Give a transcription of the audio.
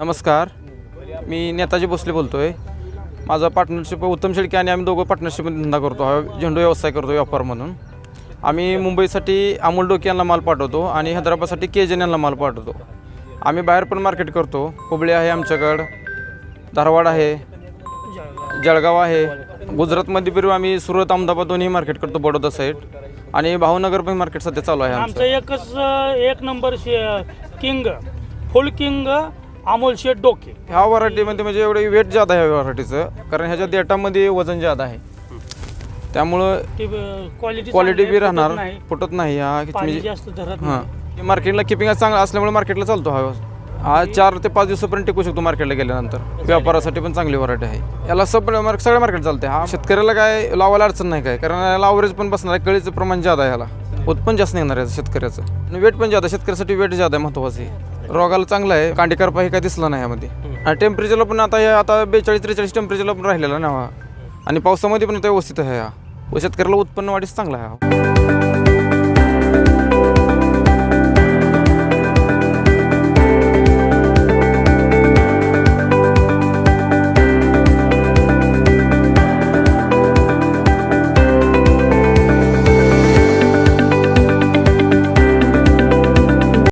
नमस्कार. मी नेताजी भोसले बोलतो आहे माझा पार्टनरशिप उत्तम शेळके आणि आम्ही दोघं पार्टनरशिपमध्ये धंदा करतो. हा झेंडू व्यवसाय करतो व्यापार म्हणून. आम्ही मुंबईसाठी अमोल डोके यांना माल पाठवतो आणि हैदराबादसाठी के जन यांना माल पाठवतो. आम्ही बाहेर पण मार्केट करतो. हुबळी आहे आमच्याकडं. धारवाड आहे. जळगाव आहे. गुजरातमध्ये पण आम्ही सुरत अहमदाबाद दोन्ही मार्केट करतो बडोदा साईड आणि भावनगर पण मार्केट सध्या चालू आहे आमचं. एकच एक number king. Full king Amol Sheth Doke. ह्या व्हरायटीमध्ये म्हणजे एवढे वेट जादा आहे ह्या व्हरायटीचं कारण ह्याच्या देठामध्ये वजन जादा आहे. त्यामुळं क्वालिटी क्वालिटी बी राहणार फुटत नाही. हा पाणी म्हणजे जास्त धरत हां. नाही. मार्केटला किपिंग चांगला असल्यामुळे मार्केटला चालतो हा हा चार ते पाच दिवसापर्यंत टिकू शकतो मार्केटला गेल्यानंतर. व्यापारासाठी पण चांगली व्हरायटी आहे. याला सब मार्क सगळ्या मार्केट चालते हा शेतकऱ्याला काय लावायला अडचण नाही काय? कारण याला अवरेज पण बसणार आहे. कळीचं प्रमाण जादा आहे याला. उत्पन्न जास्त निघणार आहे शेतकऱ्याचं. आणि वेट पण जादा शेतकऱ्यासाठी वेट जादा आहे महत्वाची रोगाला चांगला आहे. कांडीकरपा हे काय दिसला नाही यामध्ये. आणि टेम्परेचरला पण आता हे आता बेचाळीस त्रेचाळीस टेम्परेचरला पण राहिलेला ना हा. आणि पावसामध्ये पण व्यवस्थित आहे हा. व शेतकऱ्याला उत्पन्न वाढीस चांगला आहे हा.